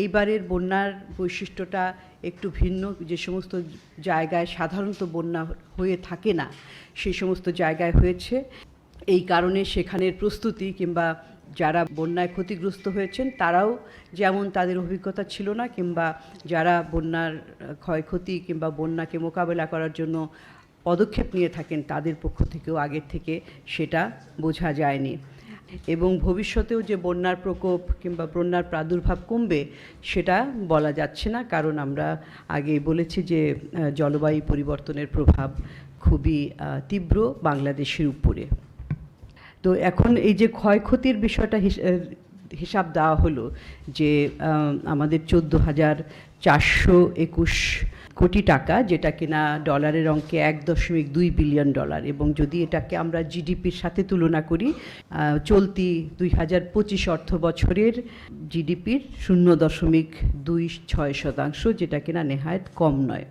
এইবারের বন্যার বৈশিষ্ট্যটা একটু ভিন্ন, যে সমস্ত জায়গায় সাধারণত বন্যা হয়ে থাকে না, সেই সমস্ত জায়গায় হয়েছে। এই কারণে সেখানের প্রস্তুতি কিংবা যারা বন্যায় ক্ষতিগ্রস্ত হয়েছেন, তারাও যেমন তাদের অভিজ্ঞতা ছিল না, কিংবা যারা বন্যার ক্ষয়ক্ষতি কিংবা বন্যাকে মোকাবেলা করার জন্য পদক্ষেপ নিয়ে থাকেন, তাদের পক্ষ থেকেও আগের থেকে সেটা বোঝা যায়নি। এবং ভবিষ্যতেও যে বন্যার প্রকোপ কিংবা বন্যার প্রাদুর্ভাব কমবে, সেটা বলা যাচ্ছে না। কারণ আমরা আগে বলেছি যে জলবায়ু পরিবর্তনের প্রভাব খুবই তীব্র বাংলাদেশের উপরে। তো এখন এই যে ক্ষয়ক্ষতির বিষয়টা হিসাব দেওয়া হলো যে আমাদের চোদ্দ হাজার চারশো একুশ কোটি টাকা, যেটা কিনা ডলারের অঙ্কে এক দশমিক দুই বিলিয়ন ডলার। এবং যদি এটাকে আমরা জিডিপির সাথে তুলনা করি চলতি দুই হাজার পঁচিশ অর্থ বছরের জিডিপির শূন্য দশমিক দুই ছয় শতাংশ, যেটা কিনা নেহায়ত কম নয়।